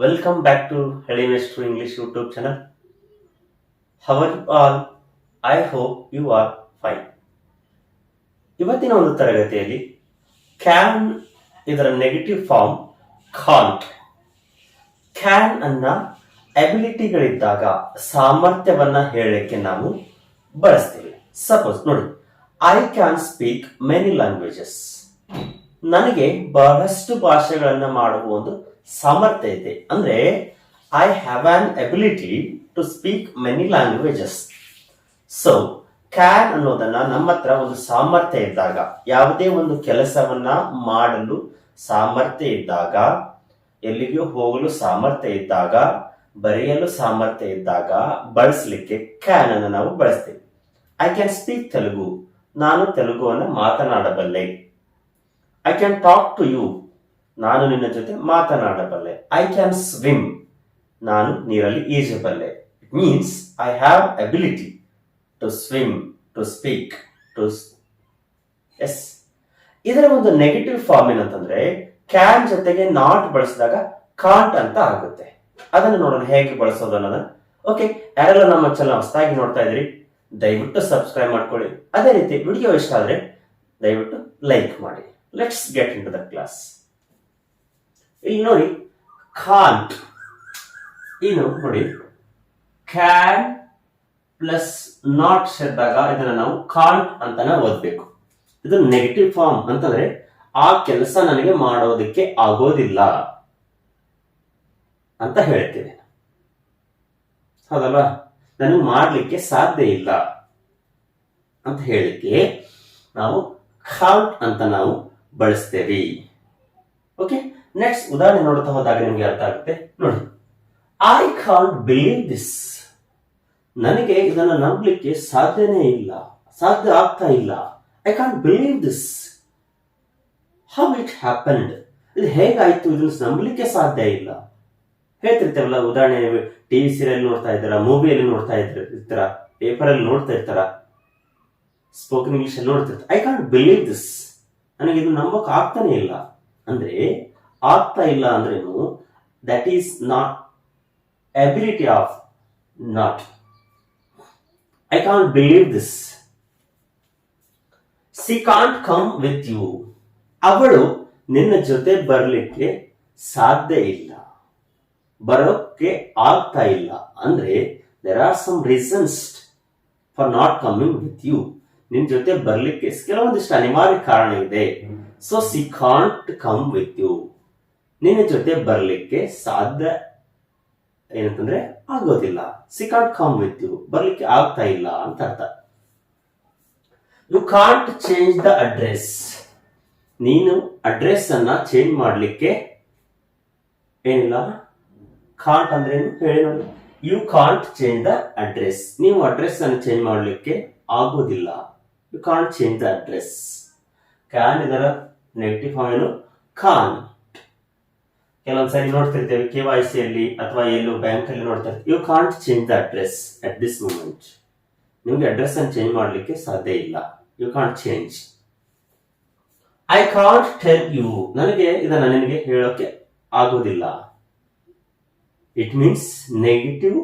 Welcome back to Headiness to English YouTube channel. How are you all? I hope you are fine. ಇವತ್ತಿನ ಒಂದು ತರಗತಿಯಲ್ಲಿ can ಇದರ negative form can't can ಅನ್ನ ಅಬಿಲಿಟಿಗಳಿದ್ದಾಗ ಸಾಮರ್ಥ್ಯವನ್ನ ಹೇಳಲಿಕ್ಕೆ ನಾವು ಬಳಸ್ತೀವಿ ಸಪೋಸ್ ನೋಡಿ I can speak many languages ನನಗೆ ಬಹಳಷ್ಟು ಭಾಷೆಗಳನ್ನ ಮಾಡುವ ಒಂದು ಸಾಮರ್ಥ್ಯ ಇದೆ ಅಂದ್ರೆ I have an ability to speak many languages so can ಅನ್ನೋದನ್ನ ನಮ್ಮ ಹತ್ರ ಒಂದು ಸಾಮರ್ಥ್ಯ ಇದ್ದಾಗ, ಯಾವುದೇ ಒಂದು ಕೆಲಸವನ್ನ ಮಾಡಲು ಸಾಮರ್ಥ್ಯ ಇದ್ದಾಗ, ಎಲ್ಲಿಗೂ ಹೋಗಲು ಸಾಮರ್ಥ್ಯ ಇದ್ದಾಗ, ಬರೆಯಲು ಸಾಮರ್ಥ್ಯ ಇದ್ದಾಗ ಬಳಸಲಿಕ್ಕೆ ಕ್ಯಾನ್ ಅನ್ನು ನಾವು ಬಳಸ್ತೇವೆ. I can speak Telugu. ನಾನು ತೆಲುಗುವನ್ನು ಮಾತನಾಡಬಲ್ಲೆ. I can talk to you ನಾನು ನಿನ್ನ ಜೊತೆ ಮಾತನಾಡಬಲ್ಲೆ. ಐ ಕ್ಯಾನ್ ಸ್ವಿಮ್ ನಾನು ನೀರಲ್ಲಿ ಈಜಬಲ್ಲೆ. It means I have ability to swim to speak to S ಇದರ ಒಂದು ನೆಗೆಟಿವ್ ಫಾರ್ಮ್ ಏನಂತಂದ್ರೆ ಕ್ಯಾನ್ ಜೊತೆಗೆ ನಾಟ್ ಬಳಸಿದಾಗ ಕಾಂಟ್ ಅಂತ ಆಗುತ್ತೆ. ಅದನ್ನು ನೋಡೋಣ, ಹೇಗೆ ಬಳಸೋದು ಅನ್ನೋದನ್ನ ಓಕೆ ಯಾರೆಲ್ಲ ನಮ್ಮ ಚಾನಲ್ ಹೊಸದಾಗಿ ನೋಡ್ತಾ ಇದ್ರಿ ದಯವಿಟ್ಟು ಸಬ್ಸ್ಕ್ರೈಬ್ ಮಾಡ್ಕೊಳ್ಳಿ. ಅದೇ ರೀತಿ ವಿಡಿಯೋ ಇಷ್ಟ ಆದರೆ ದಯವಿಟ್ಟು ಲೈಕ್ ಮಾಡಿ. Let's get into the class ಇಲ್ಲಿ ನೋಡಿ ಕಾಂಟ್ ಇನ್ನು ನೋಡಿ ಕ್ಯಾನ್ ಪ್ಲಸ್ ನಾಟ್ ಸೇರಿದಾಗ ಇದನ್ನ ನಾವು ಖಾಂಟ್ ಅಂತಾನೆ ಓದ್ಬೇಕು. ಇದು ನೆಗೆಟಿವ್ ಫಾರ್ಮ್ ಅಂತಂದ್ರೆ ಆ ಕೆಲಸ ನನಗೆ ಮಾಡೋದಕ್ಕೆ ಆಗೋದಿಲ್ಲ ಅಂತ ಹೇಳ್ತೇನೆ. ಹೌದಲ್ವಾ? ನನಗೆ ಮಾಡಲಿಕ್ಕೆ ಸಾಧ್ಯ ಇಲ್ಲ ಅಂತ ಹೇಳಿಕೆ ನಾವು ಖಾಂಟ್ ಅಂತ ನಾವು ಬಳಸ್ತೇವೆ. ಓಕೆ ನೆಕ್ಸ್ಟ್ ಉದಾಹರಣೆ ನೋಡ್ತಾ ಹೋದಾಗ ನಿಮ್ಗೆ ಅರ್ಥ ಆಗುತ್ತೆ. ನೋಡಿ. ಐ ಕಾಂಟ್ ಬಿಲೀವ್ ದಿಸ್ ನನಗೆ ಇದನ್ನು ನಂಬಲಿಕ್ಕೆ ಸಾಧ್ಯನೇ ಇಲ್ಲ. ಸಾಧ್ಯ ಆಗ್ತಾ ಇಲ್ಲ. I can't believe this how it happened ಇದು ಹೇಗಾಯ್ತು? ಇದನ್ನು ನಂಬಲಿಕ್ಕೆ ಸಾಧ್ಯ ಇಲ್ಲ. ಹೇಳ್ತಿರ್ತೇವಲ್ಲ ಉದಾಹರಣೆ ಟಿವಿ ಸೀರಿಯಲ್ ನೋಡ್ತಾ ಇದ್ದಾರ ಮೂವಿಯಲ್ಲಿ ನೋಡ್ತಾ ಇದ್ರ ಪೇಪರ್ ಅಲ್ಲಿ ನೋಡ್ತಾ ಇರ್ತಾರ? ಸ್ಪೋಕನ್ ಇಂಗ್ಲಿಷ್ ಅಲ್ಲಿ ನೋಡ್ತಿರ್ತಾರೆ? ಐ ಕಾಂಟ್ ಬಿಲೀವ್ ದಿಸ್ ನನಗೆ ಇದು ನಂಬಕ್ ಆಗ್ತಾನೆ ಇಲ್ಲ. ಅಂದ್ರೆ ಆಗ್ತಾ ಇಲ್ಲ ಅಂದ್ರೇನು? That is not ability of not I can't believe this she can't come with you ಅವಳು ನಿನ್ನ ಜೊತೆ ಬರಲಿಕ್ಕೆ ಸಾಧ್ಯ ಇಲ್ಲ. ಬರೋಕ್ಕೆ ಆಗ್ತಾ ಇಲ್ಲ. ಅಂದ್ರೆ there are some reasons for not coming with you ನಿನ್ ಜೊತೆ ಬರ್ಲಿಕ್ಕೆ ಕೆಲವೊಂದಿಷ್ಟು ಅನಿವಾರ್ಯ ಕಾರಣ ಇದೆ. So she can't come with you ನಿನ್ನ ಜೊತೆ ಬರಲಿಕ್ಕೆ ಸಾಧ್ಯ ಏನಂತಂದ್ರೆ ಆಗೋದಿಲ್ಲ. She come come with you ಬರ್ಲಿಕ್ಕೆ ಆಗ್ತಾ ಇಲ್ಲ ಅಂತ ಅರ್ಥ. You can't change the address ನೀನು ಅಡ್ರೆಸ್ ಅನ್ನ ಚೇಂಜ್ ಮಾಡಲಿಕ್ಕೆ ಏನಿಲ್ಲ? ಕಾಂಟ್ ಅಂದ್ರೆ ಏನು? ಹೇಳಿ ನೋಡಿ. You can't change the address ನೀವು ಅಡ್ರೆಸ್ ಅನ್ನು ಚೇಂಜ್ ಮಾಡಲಿಕ್ಕೆ ಆಗೋದಿಲ್ಲ. You can't change the address can ಇದರ ನೆಗೆಟಿವ್ ಫಾರ್ಮ್ ಏನು? ಕಾನ್ ಕೆಲವೊಂದ್ಸರಿ ನೋಡ್ತಿರ್ತೇವೆ ಕೆ ವೈ ಸಿ ಅಲ್ಲಿ ಅಥವಾ ಎಲ್ಲೋ ಬ್ಯಾಂಕ್ ಅಲ್ಲಿ ನೋಡ್ತಾರೆ you can't change the address at this moment ನಿಮ್ಗೆ ಅಡ್ರೆಸ್ ಅನ್ನು ಚೇಂಜ್ ಮಾಡಲಿಕ್ಕೆ ಸಾಧ್ಯ ಇಲ್ಲ. You can't change I can't tell you ನನಗೆ, ಇದನ್ನ ನಿನಗೆ ಹೇಳೋಕೆ ಆಗೋದಿಲ್ಲ. It means negative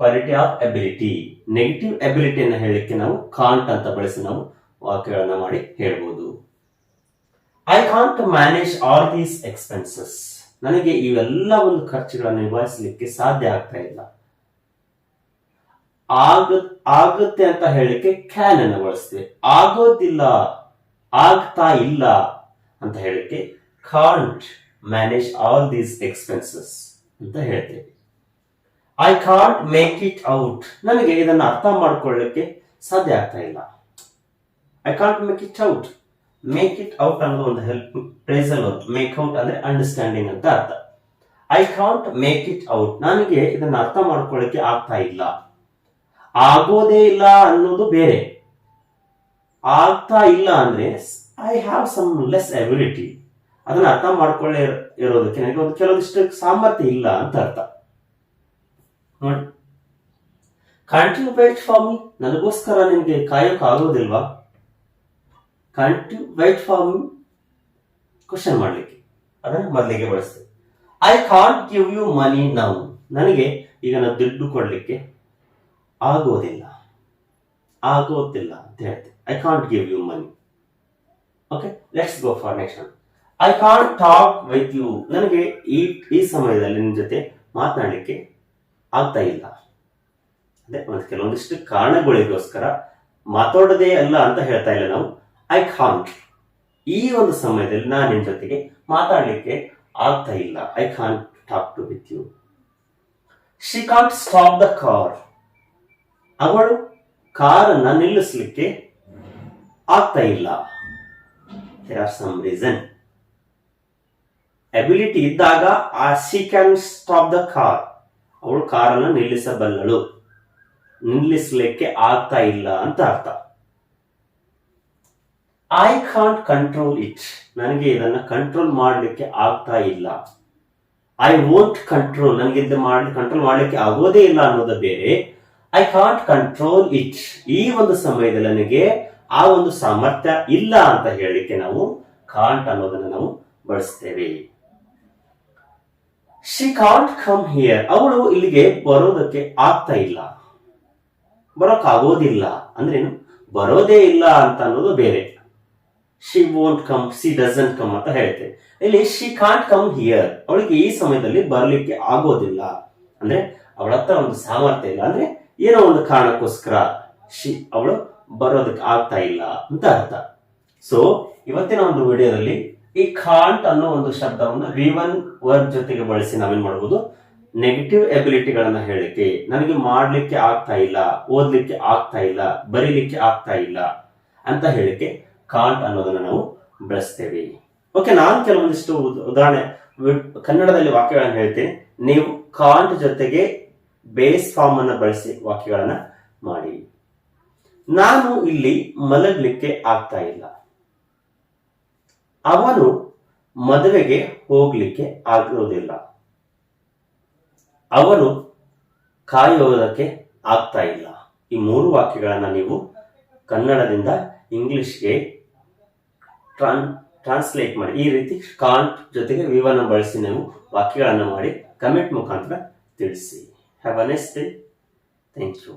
quality of ability negative ಅಬಿಲಿಟಿಯನ್ನು ಹೇಳಲಿಕ್ಕೆ ನಾವು ಕಾಂಟ್ ಅಂತ ಬಳಸಿ ನಾವು ವಾಕ್ಯಗಳನ್ನ ಮಾಡಿ ಹೇಳ್ಬೋದು. I can't manage all these expenses ನನಗೆ ಇವೆಲ್ಲ ಒಂದು ಖರ್ಚುಗಳನ್ನು ನಿಭಾಯಿಸಲಿಕ್ಕೆ ಸಾಧ್ಯ ಆಗ್ತಾ ಇಲ್ಲ. ಆಗ, ಆಗುತ್ತೆ ಅಂತ ಹೇಳಲಿಕ್ಕೆ ಕ್ಯಾನ್ ಅನ್ನು ಬಳಸ್ತೇವೆ. ಆಗೋದಿಲ್ಲ, ಆಗ್ತಾ ಇಲ್ಲ ಅಂತ ಹೇಳಲಿಕ್ಕೆ can't manage all these expenses ಅಂತ ಹೇಳ್ತೇವೆ. I can't make it out ನನಗೆ ಇದನ್ನು ಅರ್ಥ ಮಾಡ್ಕೊಳ್ಳಿಕ್ಕೆ ಸಾಧ್ಯ ಆಗ್ತಾ ಇಲ್ಲ. I can't make it out make it out ಅನ್ನೋದು ಒಂದು ಹೆಲ್ಪ್ ಪ್ರೇಸಲ್ ಮೇಕ್ ಔಟ್ ಅಂದ್ರೆ ಅಂಡರ್ಸ್ಟ್ಯಾಂಡಿಂಗ್ ಅಂತ ಅರ್ಥ. I can't make it out ನನಗೆ ಇದನ್ನು ಅರ್ಥ ಮಾಡ್ಕೊಳ್ಳಿಕ್ಕೆ ಆಗ್ತಾ ಇಲ್ಲ. ಆಗೋದೇ ಇಲ್ಲ ಅನ್ನೋದು ಬೇರೆ. ಆಗ್ತಾ ಇಲ್ಲ ಅಂದ್ರೆ I have some less ability ಅದನ್ನ ಅರ್ಥ ಮಾಡ್ಕೊಳ್ಳೇ ಇರೋದಕ್ಕೆ ನನಗೆ ಒಂದು ಕೆಲವೊಂದಿಷ್ಟು ಸಾಮರ್ಥ್ಯ ಇಲ್ಲ ಅಂತ ಅರ್ಥ. ನೋಡಿ. ಕಂಟಿನ್ಯೂ ವೈಟ್ ಫಾರ್ ಮಿ ನನಗೋಸ್ಕರ ನಿಮಗೆ ಕಾಯೋಕೆ ಕಂಟಿನ್ಯೂ ವೈಟ್ ಫಾರ್ಮ್ ಕ್ವಶನ್ ಮಾಡಲಿಕ್ಕೆ. ಅದನ್ನು ಮೊದಲಿಗೆ ಬಳಸ್ತೇವೆ I can't give you money now ನನಗೆ ಈಗ ನಾವು ದುಡ್ಡು ಕೊಡಲಿಕ್ಕೆ ಆಗೋದಿಲ್ಲ. ಆಗೋದಿಲ್ಲ ಅಂತ ಹೇಳ್ತೆ I can't give you money okay let's go for next I can't talk with you ನನಗೆ ಈ ಈ ಸಮಯದಲ್ಲಿ ನಿನ್ನ ಜೊತೆ ಮಾತನಾಡಲಿಕ್ಕೆ ಆಗ್ತಾ ಇಲ್ಲ. ಅದೇ ಒಂದು ಕೆಲವೊಂದಿಷ್ಟು ಕಾರಣಗಳಿಗೋಸ್ಕರ ಮಾತಾಡೋದೇ ಅಲ್ಲ ಅಂತ ಹೇಳ್ತಾ ಇಲ್ಲ ನಾವು. ಐ ಕಾಂಟ್ ಈ ಒಂದು ಸಮಯದಲ್ಲಿ ನಾನು ನಿಮ್ಮ ಜೊತೆಗೆ ಮಾತಾಡಲಿಕ್ಕೆ ಆಗ್ತಾ ಇಲ್ಲ. I can't talk to with you she can't stop the car ಅವಳು ಕಾರನ್ನ ನಿಲ್ಲಿಸಲಿಕ್ಕೆ ಆಗ್ತಾ ಇಲ್ಲ. There are some reason ability ಇದ್ದಾಗ, ಆ she can stop the car ಅವಳು ಕಾರನ್ನು ನಿಲ್ಲಿಸಬಲ್ಲಳು. ನಿಲ್ಲಿಸಲಿಕ್ಕೆ ಆಗ್ತಾ ಇಲ್ಲ ಅಂತ ಅರ್ಥ. ಐ ಕಾಂಟ್ ಕಂಟ್ರೋಲ್ ಇಟ್ ನನಗೆ ಇದನ್ನು ಕಂಟ್ರೋಲ್ ಮಾಡಲಿಕ್ಕೆ ಆಗ್ತಾ ಇಲ್ಲ. ಐ ವೋಂಟ್ ಕಂಟ್ರೋಲ್ ನನಗೆ ಇದು ಮಾಡಿ ಕಂಟ್ರೋಲ್ ಮಾಡಲಿಕ್ಕೆ ಆಗೋದೇ ಇಲ್ಲ ಅನ್ನೋದು ಬೇರೆ. ಐ ಕಾಂಟ್ ಕಂಟ್ರೋಲ್ ಇಟ್ ಈ ಒಂದು ಸಮಯದಲ್ಲಿ ನನಗೆ ಆ ಒಂದು ಸಾಮರ್ಥ್ಯ ಇಲ್ಲ ಅಂತ ಹೇಳಲಿಕ್ಕೆ ನಾವು ಕಾಂಟ್ ಅನ್ನೋದನ್ನ ನಾವು ಬಳಸ್ತೇವೆ. ಶಿ ಕಾಂಟ್ ಕಮ್ ಹಿಯರ್ ಅವಳು ಇಲ್ಲಿಗೆ ಬರೋದಕ್ಕೆ ಆಗ್ತಾ ಇಲ್ಲ. ಬರೋಕ್ಕಾಗೋದಿಲ್ಲ. ಅಂದ್ರೇನು ಬರೋದೇ ಇಲ್ಲ ಅಂತ ಅನ್ನೋದು ಬೇರೆ. She won't come she doesn't come ಅಂತ ಹೇಳ್ತೆ. ಇಲ್ಲಿ ಶಿ ಕಾಂಟ್ ಕಮ್ ಹಿಯರ್ ಅವಳಿಗೆ ಈ ಸಮಯದಲ್ಲಿ ಬರಲಿಕ್ಕೆ ಆಗೋದಿಲ್ಲ. ಅಂದ್ರೆ ಅವಳ ಹತ್ರ ಒಂದು ಸಾಮರ್ಥ್ಯ ಇಲ್ಲ. ಅಂದ್ರೆ ಏನೋ ಒಂದು ಕಾರಣಕ್ಕೋಸ್ಕರ ಶಿ ಅವಳು ಬರೋದಕ್ಕೆ ಆಗ್ತಾ ಇಲ್ಲ ಅಂತ ಅರ್ಥ. ಸೊ ಇವತ್ತಿನ ಒಂದು ವಿಡಿಯೋದಲ್ಲಿ ಈ ಕಾಂಟ್ ಅನ್ನೋ ಒಂದು ಶಬ್ದವನ್ನು ವಿ ಒನ್ ವರ್ಡ್ ಜೊತೆಗೆ ಬಳಸಿ ನಾವೇನ್ ಮಾಡಬಹುದು ನೆಗೆಟಿವ್ ಎಬಿಲಿಟಿಗಳನ್ನ ಹೇಳಿಕೆ ನನಗೆ ಮಾಡ್ಲಿಕ್ಕೆ ಆಗ್ತಾ ಇಲ್ಲ, ಓದ್ಲಿಕ್ಕೆ ಆಗ್ತಾ ಇಲ್ಲ, ಬರೀಲಿಕ್ಕೆ ಆಗ್ತಾ ಇಲ್ಲ ಅಂತ ಹೇಳಿಕೆ ಕಾಂಟ್ ಅನ್ನೋದನ್ನ ನಾವು ಬಳಸ್ತೇವೆ. ಓಕೆ ನಾನು ಕೆಲವೊಂದಿಷ್ಟು ಉದ್- ಉದಾಹರಣೆ ಕನ್ನಡದಲ್ಲಿ ವಾಕ್ಯಗಳನ್ನು ಹೇಳ್ತೀನಿ. ನೀವು ಕಾಂಟ್ ಜೊತೆಗೆ ಬೇಸ್ ಫಾರ್ಮ್ ಅನ್ನು ಬಳಸಿ ವಾಕ್ಯಗಳನ್ನ ಮಾಡಿ. ನಾನು ಇಲ್ಲಿ ಮಲಗಲಿಕ್ಕೆ ಆಗ್ತಾ ಇಲ್ಲ. ಅವನು ಮದುವೆಗೆ ಹೋಗ್ಲಿಕ್ಕೆ ಆಗಿರೋದಿಲ್ಲ. ಅವನು ಕಾಯೋದಕ್ಕೆ ಆಗ್ತಾ ಇಲ್ಲ. ಈ ಮೂರು ವಾಕ್ಯಗಳನ್ನ ನೀವು ಕನ್ನಡದಿಂದ ಇಂಗ್ಲಿಷ್ಗೆ ಟ್ರಾನ್ ಟ್ರಾನ್ಸ್ಲೇಟ್ ಮಾಡಿ. ಈ ರೀತಿ ಕಾಂಟ್ ಜೊತೆಗೆ ವಿವನ ಬಳಸಿ ನೀವು ವಾಕ್ಯಗಳನ್ನು ಮಾಡಿ ಕಮೆಂಟ್ ಮುಖಾಂತರ ತಿಳಿಸಿ. Have a next thank you